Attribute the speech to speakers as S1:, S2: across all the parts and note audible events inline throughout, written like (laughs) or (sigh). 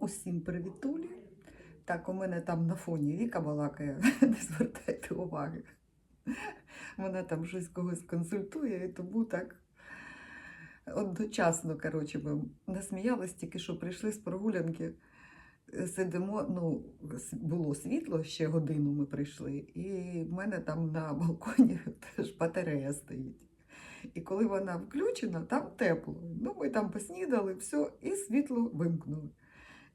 S1: Усім привітулі. Так, у мене там на фоні Віка балакає, (laughs) не звертайте уваги. Вона там щось когось консультує, і тому так одночасно, коротше, ми насміялись, тільки що прийшли з прогулянки. Сидимо, ну, було світло, ще годину ми прийшли, і в мене там на балконі (laughs) теж батарея стоїть. І коли вона включена, там тепло. Ну, ми там поснідали, все, і світло вимкнули.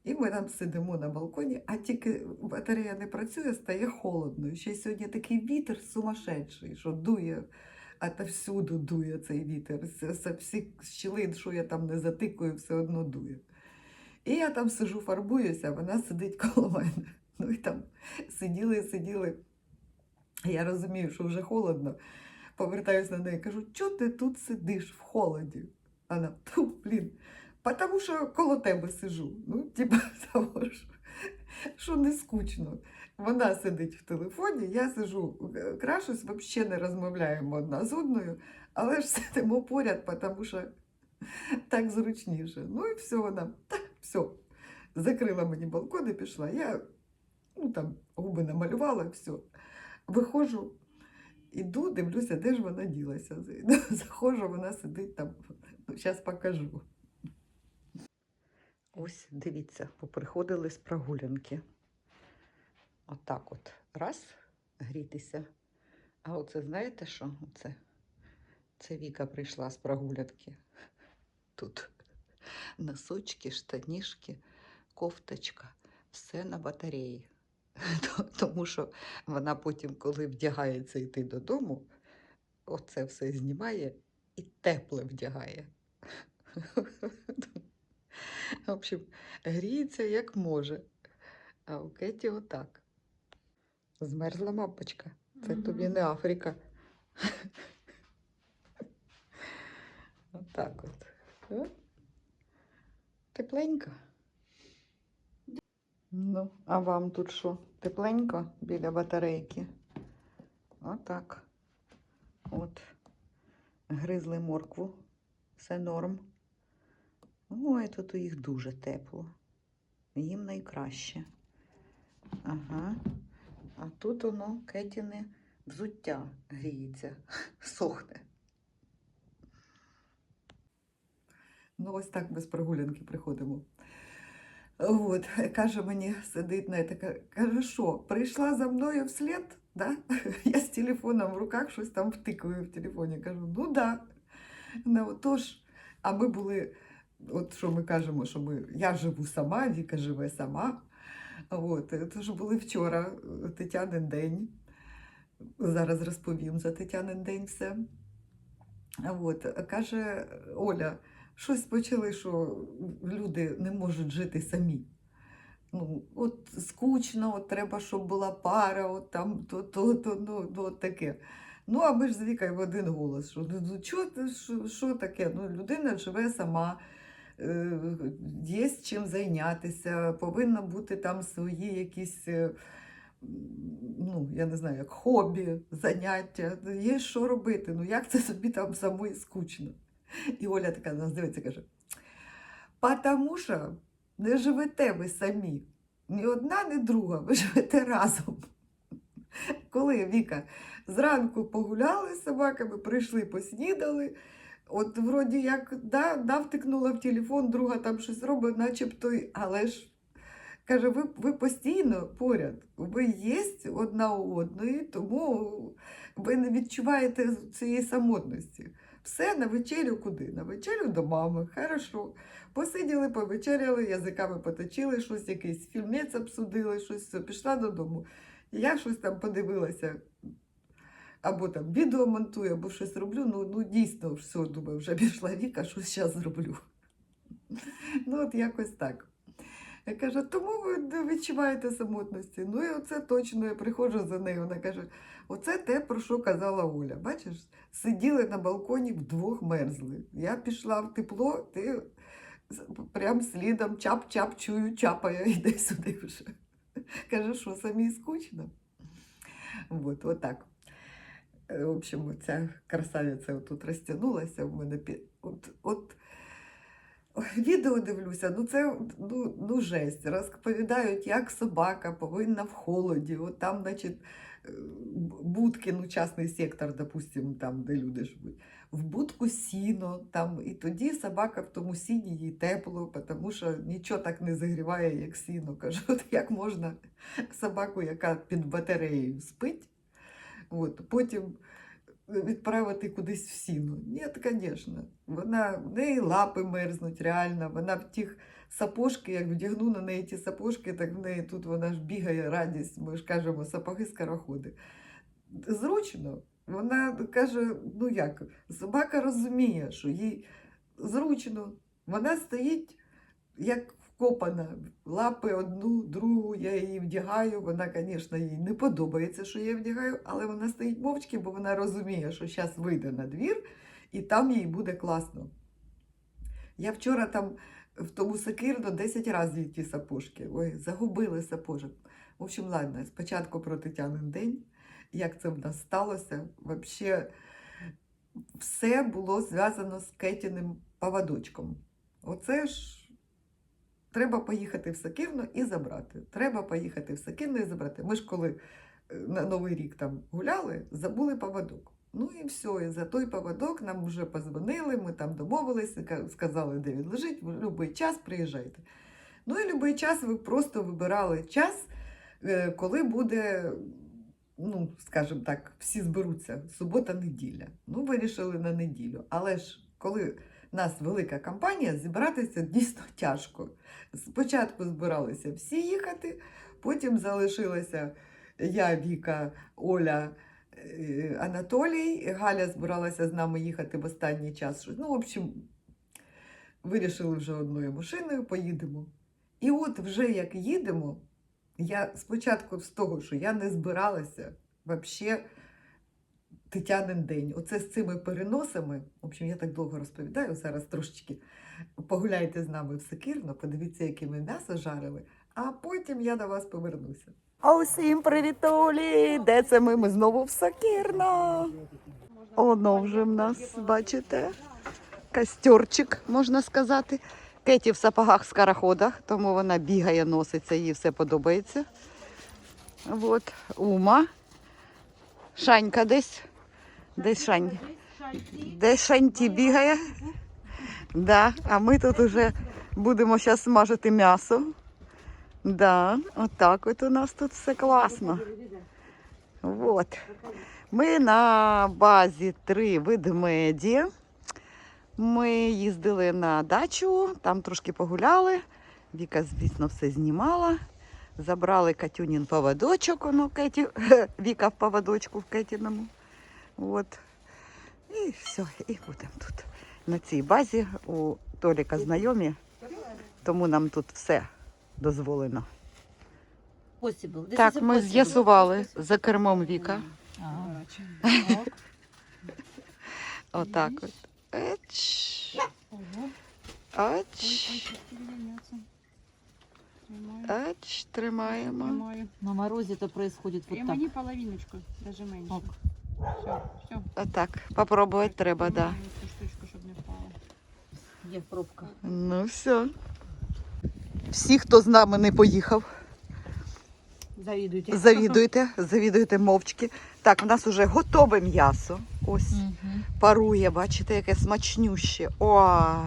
S1: І ми там сидимо на балконі, а тільки батарея не працює, стає холодно. Ще сьогодні такий вітер сумасшедший, що дує, а та всюди дує цей вітер. З, всіх щілин, що я там не затикую, все одно дує. І я там сижу, фарбуюся, вона сидить коло мене. Ну і там сиділи, сиділи. Я розумію, що вже холодно. Повертаюсь на неї, кажу, чого ти тут сидиш в холоді? Вона, блін, тому що коло тебе сижу. Ну, типа, (laughs) того, що, що не скучно. Вона сидить в телефоні, я сижу, е, крашусь, взагалі не розмовляємо одна з одною, але ж (laughs) сидимо поряд, тому що так зручніше. Ну і все, вона, так, все, закрила мені балкон і пішла. Я ну, там, губи намалювала, все. Виходжу, іду, дивлюся, де ж вона ділася. (laughs) Заходжу, вона сидить там. Ну, зараз покажу. Ось, дивіться, поприходили з прогулянки. Отак от. Раз, грітися. А оце знаєте що? Оце, це Віка прийшла з прогулянки. Тут носочки, штанішки, кофточка, все на батареї. (laughs) Тому що вона потім, коли вдягається йти додому, оце все знімає і тепле вдягає. (laughs) В общем, гріється як може. А у Кеті отак. Змерзла мапочка. Це тобі не Африка. Отак от. О. Тепленько. Ну, а вам тут що? Тепленько біля батарейки? Отак. От. Гризли моркву. Все норм. Ой, тут у їх дуже тепло. Їм найкраще. Ага. А тут воно кетіне взуття гріється, (laughs) сохне. Ну, ось так без прогулянки приходимо. От, каже мені, сидить на така, каже, що, прийшла за мною вслід? Да? (laughs) Я з телефоном в руках щось там втикаю в телефоні. Кажу, ну да. Ну, отож, а ми були, от що ми кажемо, що ми, я живу сама, Віка живе сама. От, тож були вчора е, Тетянин день. Зараз розповім за Тетянин день все. От, каже Оля, щось почали, що люди не можуть жити самі. Ну, от скучно, от треба, щоб була пара, от там то, то, то, ну, ну, от таке. Ну, а ми ж з Вікою в один голос, що ну, ну, що, що таке? Ну, людина живе сама, є з чим зайнятися, повинно бути там свої якісь, е, ну, я не знаю, як хобі, заняття, є що робити. Ну, як це собі там самої скучно? І Оля така на нас дивиться каже: «Потому що не живете ви самі. Ні одна, ні друга, ви живете разом. Коли Віка зранку погуляли з собаками, прийшли, поснідали. От вроді як да, да, втикнула в телефон, друга там щось робить, начебто, але ж каже, ви, ви постійно поряд, ви є одна у одної, тому ви не відчуваєте цієї самотності. Все на вечерю куди? На вечерю до мами. Хорошо. Посиділи, повечеряли, язиками поточили, щось якийсь фільмець обсудили, щось пішла додому. Я щось там подивилася, або там відео монтую, або щось роблю. Ну, ну дійсно, все, думаю, вже пішла Віка, щось зараз зроблю. Ну, от якось так. Я кажу, тому ви не відчуваєте самотності. Ну і оце точно я приходжу за нею. Вона каже: оце те, про що казала Оля. Бачиш, сиділи на балконі вдвох мерзли. Я пішла в тепло, ти прям слідом чап-чап чую, чапає, йде (laughs) сюди вже. Каже, що самі скучно. От, отак. Е, В общем, ця красавиця тут розтягнулася в мене. пі- От, от, Відео (laughs) дивлюся, ну це ну, ну жесть. Розповідають, як собака повинна в холоді. От там, значить, е, будки, ну, частний сектор, допустим, там, де люди живуть. В будку сіно, там, і тоді собака в тому сіні їй тепло, тому що нічого так не загріває, як сіно. Кажу, (laughs) от як можна собаку, яка під батареєю спить, от, потім відправити кудись в сіну. Ні, звісно. Вона, в неї лапи мерзнуть реально. Вона в тих сапожки, як вдягну на неї ті сапожки, так в неї тут вона ж бігає радість. Ми ж кажемо, сапоги скороходи. Зручно. Вона каже: ну як, собака розуміє, що їй зручно. Вона стоїть як вкопана. Лапи одну, другу, я її вдягаю. Вона, звісно, їй не подобається, що я вдягаю, але вона стоїть мовчки, бо вона розуміє, що зараз вийде на двір і там їй буде класно. Я вчора там в тому сакирно 10 разів ті сапожки. Ой, загубили сапожок. В общем, ладно, спочатку про Тетянин день. Як це в нас сталося? Вообще, все було зв'язано з Кетіним поводочком. Оце ж треба поїхати в Сакирно і забрати. Треба поїхати в Сакирно і забрати. Ми ж коли е, на Новий рік там гуляли, забули поводок. Ну і все, і за той поводок нам вже позвонили, ми там домовилися, сказали, де він лежить, в будь-який час приїжджайте. Ну і будь-який час ви просто вибирали час, е, коли буде, ну, скажімо так, всі зберуться, субота-неділя. Ну, вирішили на неділю. Але ж коли нас велика компанія, зібратися дійсно тяжко. Спочатку збиралися всі їхати, потім залишилася я, Віка, Оля, е, Анатолій. Галя збиралася з нами їхати в останній час. Ну, в общем, вирішили вже одною машиною, поїдемо. І от вже як їдемо, я спочатку з того, що я не збиралася взагалі Тетянин день. Оце з цими переносами. В общем, я так довго розповідаю, зараз трошечки погуляйте з нами в Сакирно, подивіться, яке ми м'ясо жарили, а потім я до вас повернуся. А усім привітулі! Де це ми? Ми знову в Сакирно. Оно вже в нас, бачите, костерчик, можна сказати. Кеті в сапогах скороходах, тому вона бігає, носиться, їй все подобається. От, Ума. Шанька десь. Десь Шань. Бігає. Да, а ми тут уже будемо зараз смажити м'ясо. Да, отак от у нас тут все класно. Вот. Ми на базі три ведмеді. Ми їздили на дачу, там трошки погуляли. Віка, звісно, все знімала. Забрали Катюнін поводочок, ну, Кеті, (laughs) Віка в поводочку в Кетіному. От. І все, і будемо тут. На цій базі у Толіка знайомі, тому нам тут все дозволено. Так, ми з'ясували за кермом Віка. (laughs) Отак от. Еч,
S2: Ого.
S1: еч, еч, тримаємо.
S2: На морозе это происходит вот так.
S3: Прямо половиночку, даже меньше. Все, все.
S1: Отак, попробувати треба, да.
S3: Цю штучку, щоб не впала.
S2: Є пробка.
S1: Ну все. Всі, хто з нами не поїхав,
S2: Завідуйте.
S1: завідуйте, завідуйте мовчки. Так, в нас вже готове м'ясо. Ось.
S2: Мгм.
S1: Парує, бачите, яке смачнюще. Ой.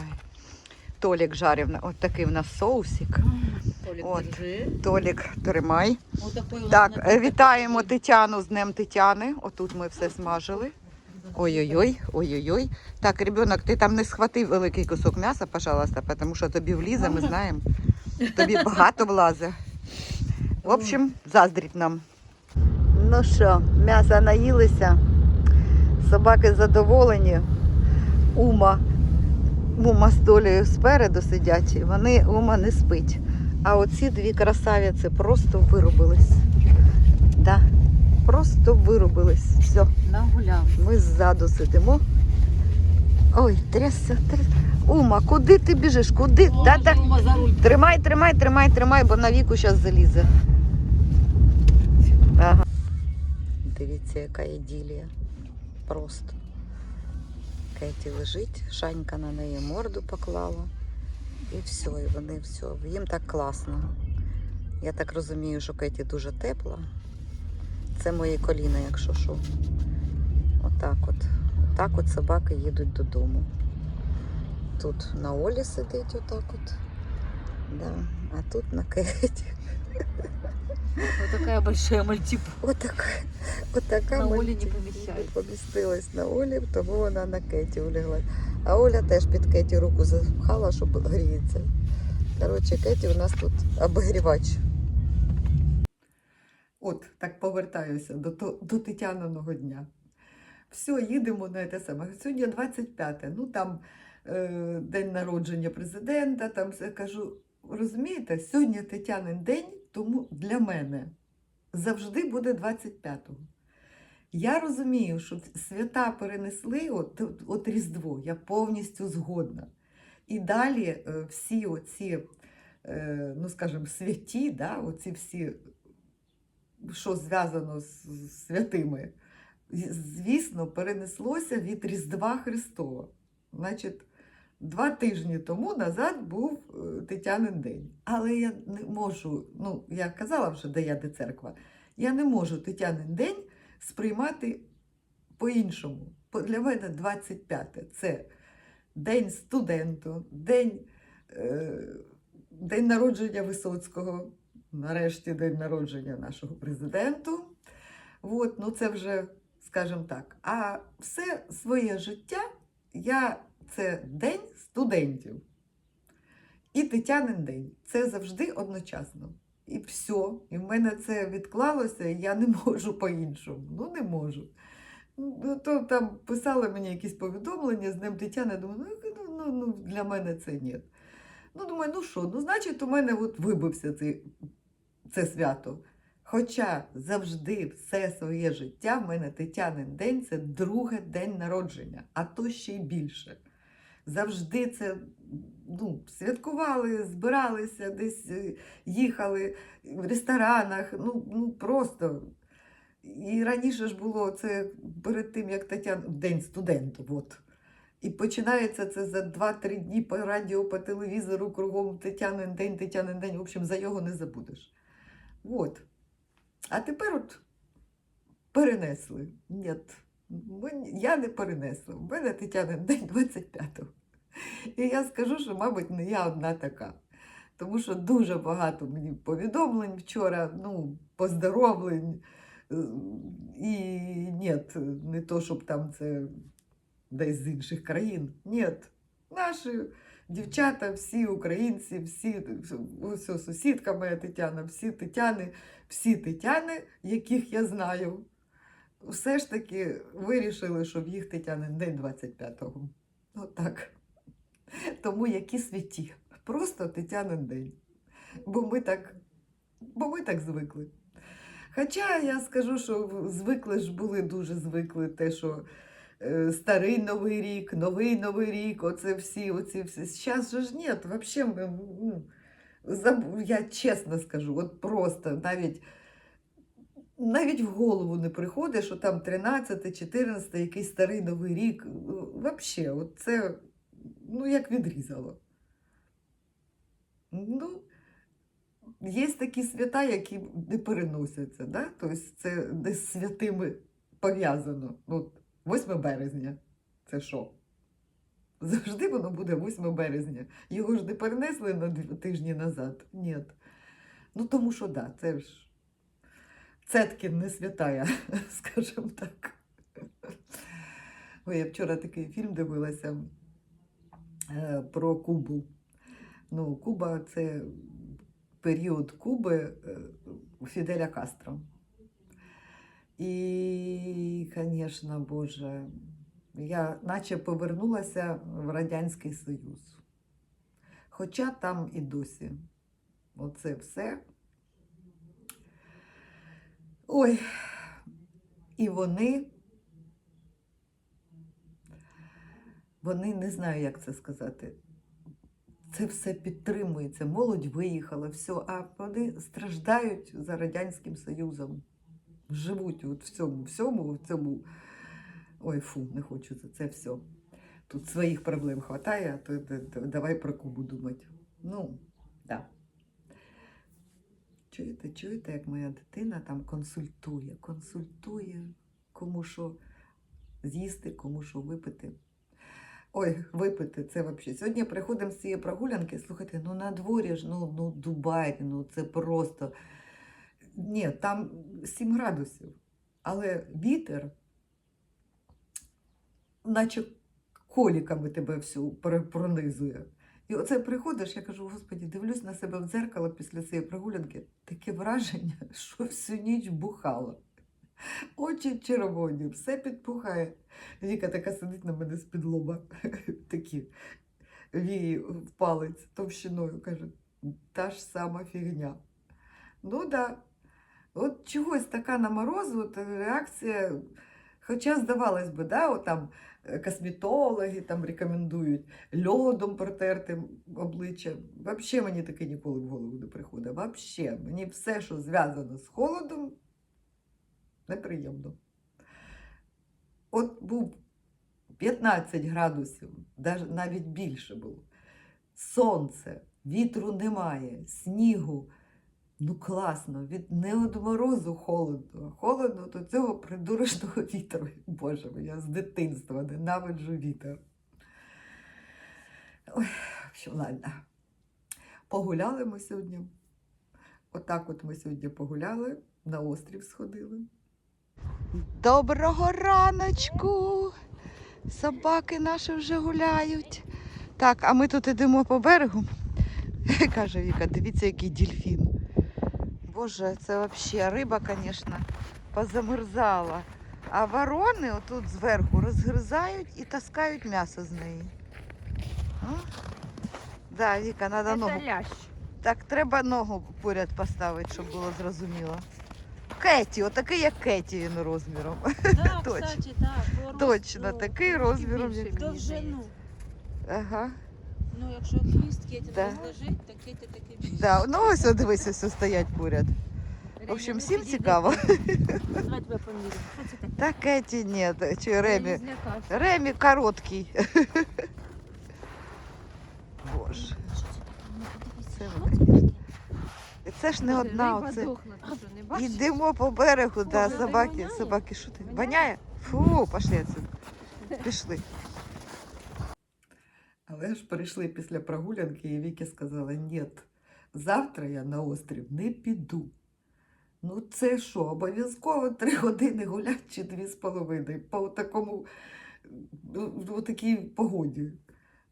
S1: Толік жарив. на- От такий в нас соусик.
S2: Толік,
S1: От.
S2: держи.
S1: Толік, тримай. Так, вітаємо Тетяну з Днем Тетяни. Отут ми все смажили. Ой-ой-ой, ой-ой-ой. Так, ребенок, ти там не схватив великий кусок м'яса, пожалуйста, тому що тобі влізе, ми знаємо. Тобі багато влазе. В общем, заздріть нам. Ну що, м'яса наїлися. Собаки задоволені. Ума. Ума з долею спереду сидять, і вони ума не спить. А оці дві красавиці просто вирубились. Да, просто вирубились. Все,
S2: Нагуляв.
S1: ми ззаду сидимо. Ой, трясся, трясся. Ума, куди ти біжиш? Куди?
S2: О,
S1: Та-та.
S2: Рома за руль.
S1: Тримай, тримай, тримай, тримай, бо на віку зараз залізе. Ага. Дивіться, яка іділія. Просто. Кеті лежить, Шанька на неї морду поклала.
S4: І все, і вони все. Їм так класно. Я так розумію, що Кеті дуже тепла. Це мої коліна, якщо що. Отак от. Отак от собаки їдуть додому. Тут на Олі сидить отак от. Да. А тут на Кеті.
S2: Вот такая большая мальтипа.
S4: Отака, отака
S2: На Олі не поміщається.
S4: помістилась на Олі, тому вона на Кеті улягла. А Оля теж під Кеті руку запхала, щоб гріється. Коротше, Кеті у нас тут обігрівач.
S1: От, так повертаюся до, до Тетяниного дня. Все, їдемо на те саме. Сьогодні 25, ну там е, день народження президента, там все кажу. Розумієте, сьогодні Тетянин день, тому для мене завжди буде 25-го. Я розумію, що свята перенесли, от, от Різдво, я повністю згодна. І далі е, всі оці, е, ну скажімо, святі, да, оці всі що зв'язано з святими, звісно, перенеслося від Різдва Христова. Значить, два тижні тому назад був е, Тетянин день. Але я не можу, ну, я казала вже, де я, де церква, я не можу Тетянин день сприймати по-іншому. Для мене 25 це день студенту, день, е, день народження Висоцького, нарешті день народження нашого президенту. От, ну це вже, скажімо так. А все своє життя я це день студентів. І Тетянин день. Це завжди одночасно. І все. І в мене це відклалося, і я не (laughs) можу по-іншому. Ну, не можу. Ну, то там писали мені якісь повідомлення з Днем Тетяни, думаю, ну, ну, ну, ну для мене це ні. Ну, думаю, ну що, ну, значить, у мене от вибився цей, це свято. Хоча завжди все своє життя в мене Тетянин день це другий день народження, а то ще й більше. Завжди це ну, святкували, збиралися, десь е, їхали в ресторанах. Ну, ну просто. І раніше ж було це перед тим, як Тетяна День студенту. От. І починається це за 2-3 дні по радіо, по телевізору, кругом Тетянин день, Тетянин день. В общем, за його не забудеш. От. А тепер от перенесли. Ні, я не перенесла. У мене Тетянин день 25-го. (laughs) І я скажу, що, мабуть, не я одна така. Тому що дуже багато мені повідомлень вчора, ну, поздоровлень. Е, І ні, не то, щоб там це десь з інших країн. Ні, наші дівчата, всі українці, всі ось сусідка моя Тетяна, всі Тетяни, всі Тетяни, яких я знаю, все ж таки вирішили, що в їх Тетянин день 25-го. Отак. Тому які святі. Просто Тетянин день. Бо ми так, бо ми так звикли. Хоча я скажу, що звикли ж були дуже звикли те, що е, старий Новий рік, новий Новий рік, оце всі, оці всі. Зараз же ж ні, взагалі, ну, заб- я чесно скажу, от просто навіть, навіть в голову не приходить, що там 13, 14, якийсь старий Новий рік. Взагалі, це ну, як відрізало. Ну, є такі свята, які не переносяться, да? тобто це десь з святими пов'язано. От 8 березня. Це що? Завжди воно буде 8 березня. Його ж не перенесли на тижні назад. Ні. Ну, тому що да, це ж Цеткін не святая, (laughs) скажімо так. Ой, я вчора такий фільм дивилася про Кубу. Ну, Куба це період Куби е, Фіделя Кастро. І, звісно, Боже, я наче повернулася в Радянський Союз. Хоча там і досі оце все. Ой, і вони, вони не знаю, як це сказати. Це все підтримується. Молодь виїхала, все, а вони страждають за Радянським Союзом. Живуть от в цьому всьому, в цьому. Ой, фу, не хочу за це все. тут своїх проблем хватає, то, д- д- давай про Кубу думати. Ну, да. Чуєте, чуєте, як моя дитина там консультує, консультує, кому що з'їсти, кому що випити. Ой, випити, це взагалі. Сьогодні приходимо з цієї прогулянки, слухайте, ну на дворі ж, ну, ну Дубай, ну це просто. Ні, там 7 градусів. Але вітер, наче коліками тебе всю пронизує. І оце приходиш, я кажу, господі, дивлюсь на себе в дзеркало після цієї прогулянки, таке враження, (laughs) що всю ніч бухало. Очі червоні, все підпухає. Віка така сидить на мене з-під лоба, (laughs) такі вії в палець товщиною, каже, та ж сама фігня. Ну. Да. От чогось така на морозу, от реакція. Хоча, здавалось би, да, от там е, косметологи там рекомендують льодом протерти обличчя. Взагалі мені таке ніколи в голову не приходить. Взагалі, мені все, що зв'язано з холодом, неприємно. От був 15 градусів, навіть більше було. Сонце, вітру немає, снігу. Ну класно, від не від морозу холодно, а холодно до цього придурочного (laughs) вітру. Боже я з дитинства ненавиджу вітер. Ой, ладно. Погуляли ми сьогодні. Отак от ми сьогодні погуляли, на острів сходили.
S4: Доброго раночку! Собаки наші вже гуляють. Так, а ми тут йдемо по берегу. (laughs) Каже Віка, дивіться, який дельфін. Боже, це взагалі риба, звісно, позамерзала. А ворони отут зверху розгризають і таскають м'ясо з неї. А? Да, Віка, треба ногу.
S2: лящ.
S4: Так, треба ногу поряд поставити, щоб було зрозуміло. Кеті, отакий, як Кеті він розміром.
S2: Да, (laughs)
S4: Точно.
S2: кстати, да, по
S4: Точно,
S2: росту
S4: такий
S2: трохи
S4: розміром,
S2: більший,
S4: як
S2: мені
S3: Довжину.
S2: здається.
S4: Ага.
S2: Ну, якщо хвіст Кеті
S4: Да.
S2: розложить, то Кеті такий більший.
S4: Да. Ну ось о, дивись, ось стоять поряд. В общем,
S2: Ремі,
S4: всім
S2: ну, підійди.
S4: цікаво. (laughs)
S2: Давай тебе поміряємо. Що це таке?
S4: Та Кеті ні, чи
S2: Я
S4: Ремі.
S2: не злякався.
S4: Ремі короткий. (laughs) Боже.
S2: Що це таке? Ну, подивися,
S4: Це
S2: що
S4: ви,
S2: це
S4: ж не
S2: Риба
S4: одна. Оце.
S2: дохла, ти що, не бачиш?
S4: Йдемо по берегу, да,
S2: Боже,
S4: собаки,
S2: воняє?
S4: собаки, що ти?
S2: Воняє?
S4: Воняє? Фу, пошли отсюди. Пішли.
S1: Але ж прийшли після прогулянки, і Вікі сказала: ні, завтра я на острів не піду. Ну, це що, обов'язково три години гуляти чи дві з половиною по такому, ну, в такій погоді. Я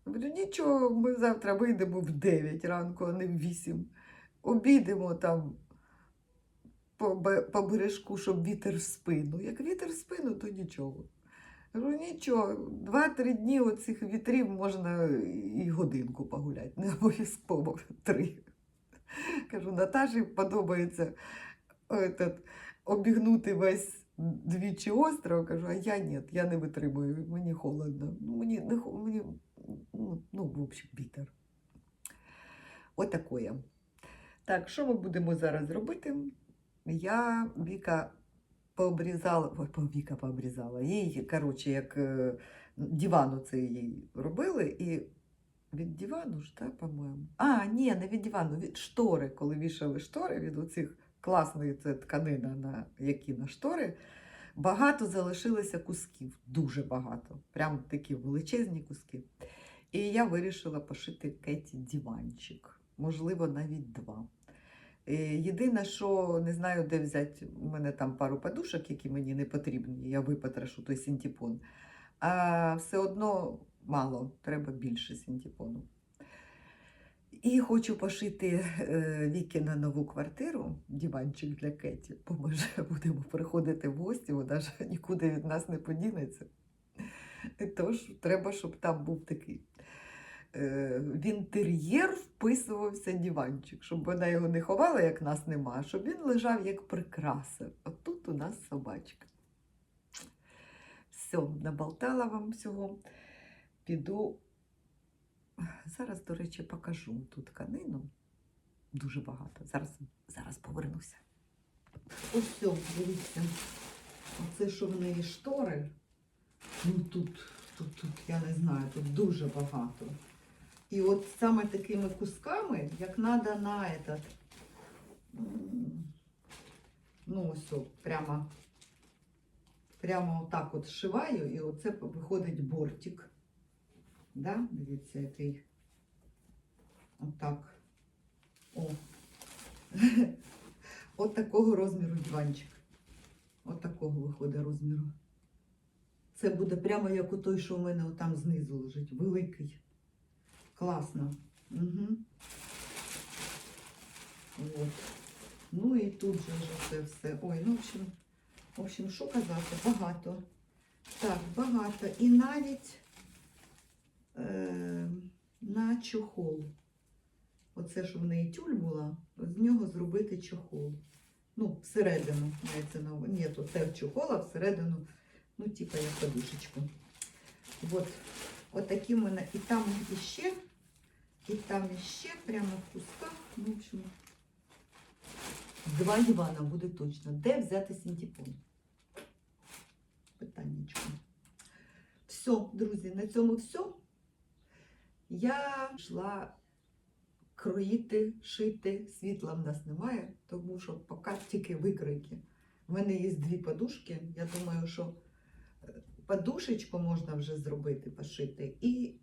S1: Говорю, нічого, ми завтра вийдемо в 9 ранку, а не в 8. Обійдемо там по, по бережку, щоб вітер в спину. Як вітер в спину, то нічого. Кажу, нічого, два-три дні оцих вітрів можна і годинку погуляти, не обов'язково три. Кажу, Наташі подобається этот, обігнути весь двічі остров. Кажу, а я ні, я не витримую, мені холодно. Ну, мені, не, мені ну, ну, в общем, вітер. Отакое. Так, що ми будемо зараз робити? Я Віка пообрізала, ой, Віка пообрізала. Їй, коротше, як е, дивану це їй робили, і від дивану ж, так, по-моєму. А, ні, не від дивану, від штори, коли вішали штори, від оцих класної це тканина, на які на штори. Багато залишилося кусків, дуже багато. Прям такі величезні куски. І я вирішила пошити Кеті диванчик, можливо, навіть два. Е, Єдине, що не знаю, де взяти. У мене там пару подушок, які мені не потрібні. Я випотрошу той синтепон. А все одно мало, треба більше синтепону. І хочу пошити е, Віки на нову квартиру, диванчик для Кеті, бо ми вже (laughs) будемо приходити в гості, вона ж нікуди від нас не подінеться. Тож треба, щоб там був такий. Е, В інтер'єр вписувався диванчик, щоб вона його не ховала, як нас нема, щоб він лежав як прикраса. От тут у нас собачка. Все, наболтала вам всього. Піду. Зараз, до речі, покажу ту тканину. Дуже багато. Зараз, зараз повернуся. Ось дивіться. Оце що в неї штори. Ну тут Тут, тут, я не знаю, тут дуже багато. І от саме такими кусками, як треба на этот, ну ось, прямо, прямо отак от зшиваю, і оце виходить бортик. Да? Дивіться, який. Отак. О. (laughs) От такого розміру диванчик. От такого виходить розміру. Це буде прямо як у той, що у мене там знизу лежить. Великий. Класно. Угу. От. Ну і тут же ж це все. Ой, ну в общем, в общем, що казати? Багато. Так, багато. І навіть е, на чохол. Оце, що в неї тюль була, з нього зробити чохол. Ну, всередину мається на увазі. Ні, то це чохол, а всередину, ну, типа як подушечку. От, от такі в мене. І там іще, і там іще, прямо в кусках. В общем, два дивана буде точно. Де взяти синтепон? Питаннячко. Все, друзі, на цьому все. Я йшла кроїти, шити. Світла в нас немає, тому що поки тільки викройки. У мене є дві подушки. Я думаю, що е, подушечку можна вже зробити, пошити, і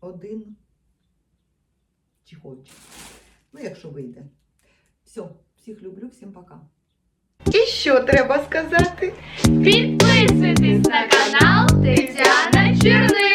S1: один чехольчик. Ну, якщо вийде. Все, всіх люблю, всім пока. І що треба сказати?
S5: Підписуйтесь на канал Тетяна Черниш.